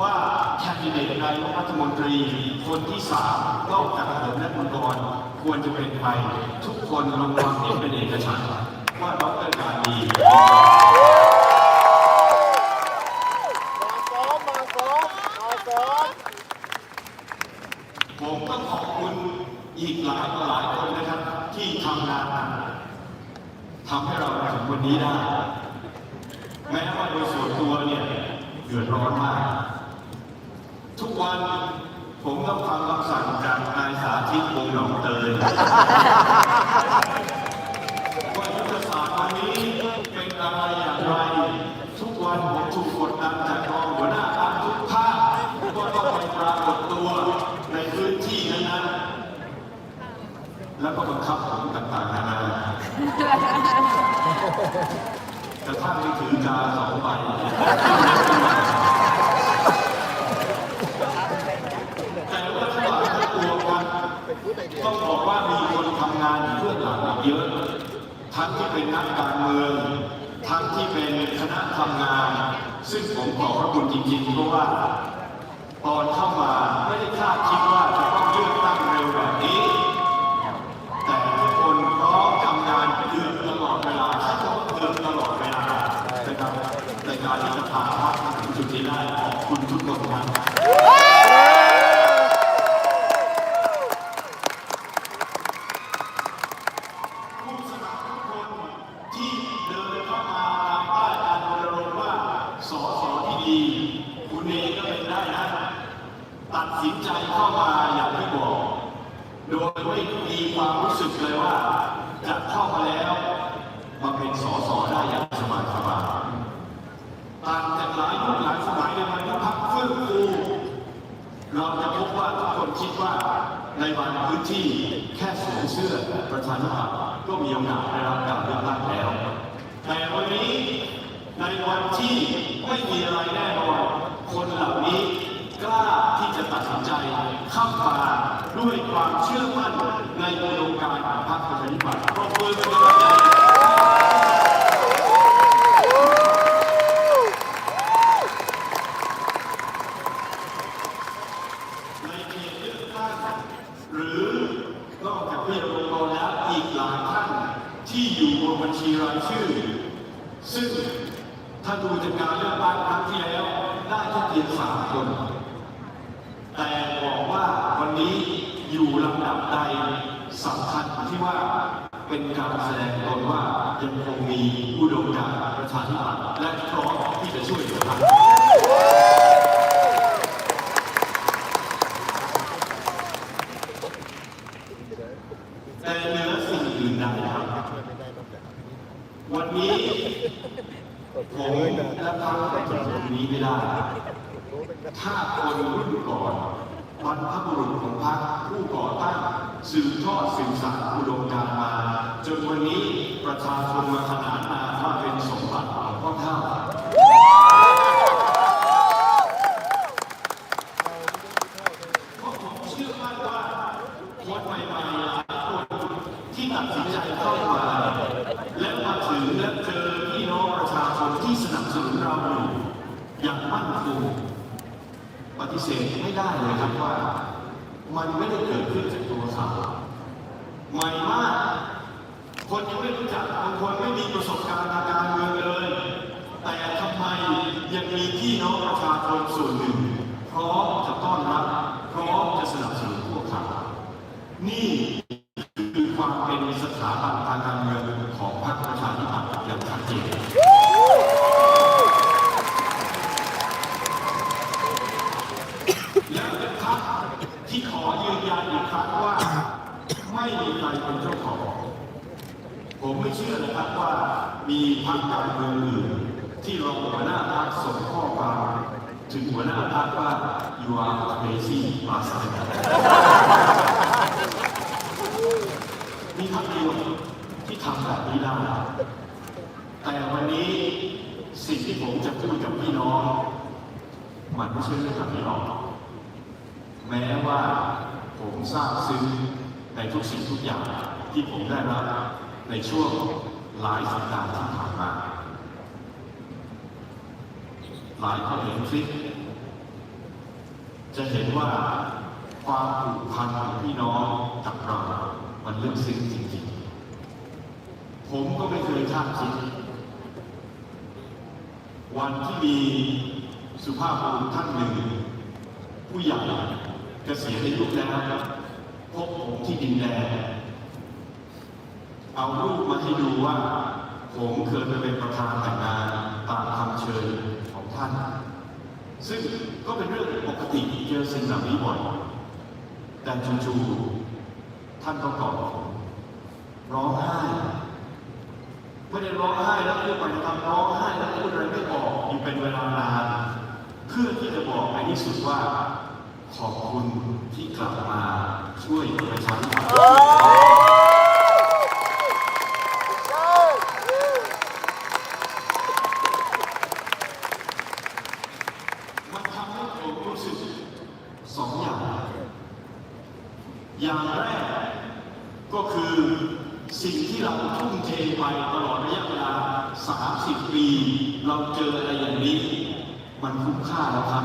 ว่าแคนดิเดตนายกรัฐมนตรีคนที่สามนอกจากผมและคุณกรควรจะเป็นใครทุกคนลงความเห็นเป็นเอกฉันท์ว่าดรการดีมาซ้อมมาซ้อมมาซ้อมผมต้องขอบคุณอีกหลายหลายคนนะครับที่ทำงานทำให้เราถึงวันนี้ได้ แม้ว่าโดยส่วนตัวเนี่ยเดือดร้อนมาก วัน ผมต้องฟังคำสั่งจากนายสาธิตวงหนองเตยว่ายุทธศาสตร์วันนี้เป็นอะไรอย่างไร ทุกวันผมถูกกดดันจากรองหัวหน้าภาคทุกภาคว่าต้องไปปรากฏตัวในพื้นที่นั้นๆแล้วก็บังคับผมต่างๆนานากระทั่งไปถือกาสองใบ แต่ว่าถ้าหลายตัวกันต้องบอกว่ามีคนทำงานอยู่เบื้องหลังอีกเยอะ ทั้ งที่เป็นนักการเมือง ทั้งที่เป็นคณะทำงาน ซึ่งผมขอบพระคุณจริงๆเพราะว่า ตอนเข้ามาไม่ได้คาดคิดว่าจะต้องเลือกตั้งเร็วแบบนี้ แต่ทุกคนพร้อมทำงานเกือบตลอดเวลาใช้คำว่าเกือบตลอดเวลานะครับในการที่จะพาพรรคมาถึงจุดนี้ได้ขอบคุณทุกคนครับ ผู้สมัครทุกคนที่เดินเข้ามาตามป้ายการรณรงค์ว่าสอสอที่ดี คุณเองก็เป็นได้นะ ตัดสินใจเข้ามาอย่างที่บอก โดยไม่มีความรู้สึกเลยว่าจะเข้ามาแล้วมาเป็นสอสอได้อย่างสบายสบาต่างจากหลายยุคหลายสมัยในวันที่พักฟื้นฟูเราจะพบว่าทุกคนคิดว่าในบางพื้นที่แค่สวมเสื้อประชาธิปัตย์ก็มีโอกาสได้รับการเลือกตั้งแล้ว แต่วันนี้ในวันที่ไม่มีอะไรแน่นอน คนเหล่านี้กล้าที่จะตัดสินใจ เข้ามาด้วยความเชื่อมั่นในอุดมการณ์ของพรรคประชาธิปัตย์ปรบมือเป็นกำลังใจในเขตเลือกตั้งหรือนอกจากพี่รงกรแล้วอีกหลายท่านที่อยู่บนบัญชีรายชื่อ ซึ่งถ้าดูจากการเลือกตั้งครั้งที่แล้วได้แค่เพียงสามคน แต่บอกว่าวันนี้ อยู่ลำดับใดสำคัญที่ว่าเป็นการแสดงตนว่ายังคงมีอุดมการณ์ประชาธิปัตย์และพร้อมที่จะช่วยเหลือท่านแต่เหนือสิ่งอื่นใดครับวันนี้ผมและพรรคจะอยู่ตรงนี้ไม่ได้ ถ้าคนรุ่นก่อน บรรพบุรุษของพรรคผู้ก่อตั้งสืบทอดสืบสานอุดมการมา จนวันนี้ประชาชนมาขนานนามว่าเป็นสมบัติของพ่อเท่าเพราะผมเชื่อมั่นว่าคนใหม่ๆหลายคนที่ตัดสินใจเข้ามาและมาถึงและเจอพี่น้องประชาชนที่สนับสนุนเราอยู่อย่างมั่นคง ปฏิเสธไม่ได้เลยครับว่า มันไม่ได้เกิดขึ้นจากตัวเขาใหม่มาก คนยังไม่รู้จักบางคนไม่มีประสบการณ์ทางการเมืองเลย แต่ทำไมยังมีพี่น้องประชาชนส่วนหนึ่งพร้อมจะต้อนรับพร้อมจะสนับสนุนพวกเขานี่คือความเป็นสถาบันทางการเมืองของพรรคประชาธิปัตย์อย่างชัดเจน และเป็นพรรคที่ขอ ยืนยันอีกครั้งว่า ไม่มีใครเป็นเจ้าของ ผมไม่เชื่อนะครับว่ามีพรรคการเมืองอื่นที่รองหัวหน้าพรรคส่งข้อความถึงหัวหน้าพรรคว่า you are crazy bastard มีพรรคเดียวที่ทำแบบนี้ได้แต่วันนี้สิ่งที่ผมจะพูดกับพี่น้อง มันไม่ใช่เรื่องแบบนี้หรอก แม้ว่าผมทราบซึ้งในทุกสิ่งทุกอย่างที่ผมได้รับในช่วงหลายสัปดาห์ที่ผ่านมา หลายคนเห็นคลิปจะเห็นว่าความผูกพันของพี่น้องกับเรา มันลึกซึ้งจริงๆ ผมก็ไม่เคยคาดคิด วันที่มีสุภาพบุรุษท่านหนึ่ง ผู้ใหญ่ กษียณอายุแล้วพบผมที่ดินแดงเอารูปมาให้ดูว่า ผมเคยไปเป็นประธานแต่งงานตามคำเชิญของท่าน ซึ่งก็เป็นเรื่องปกติเจอสิ่งเหล่านี้บ่อยแต่จู่ๆท่านก็กอดผมร้องไห้ไม่ได้ร้องไห้แล้วพูดไปทำร้องไห้แล้วพูดอะไรไม่ออกอยู่เป็นเวลานานเพื่อที่จะบอกในที่สุดว่า ขอบคุณที่กลับมาช่วยประชาชนมันทำให้ผมรู้สึกสองอย่าง อย่างแรกก็คือสิ่งที่เราทุ่มเทไปตลอดระยะเวลา 30 ปี เราเจออะไรอย่างนี้ มันคุ้มค่าแล้วครับ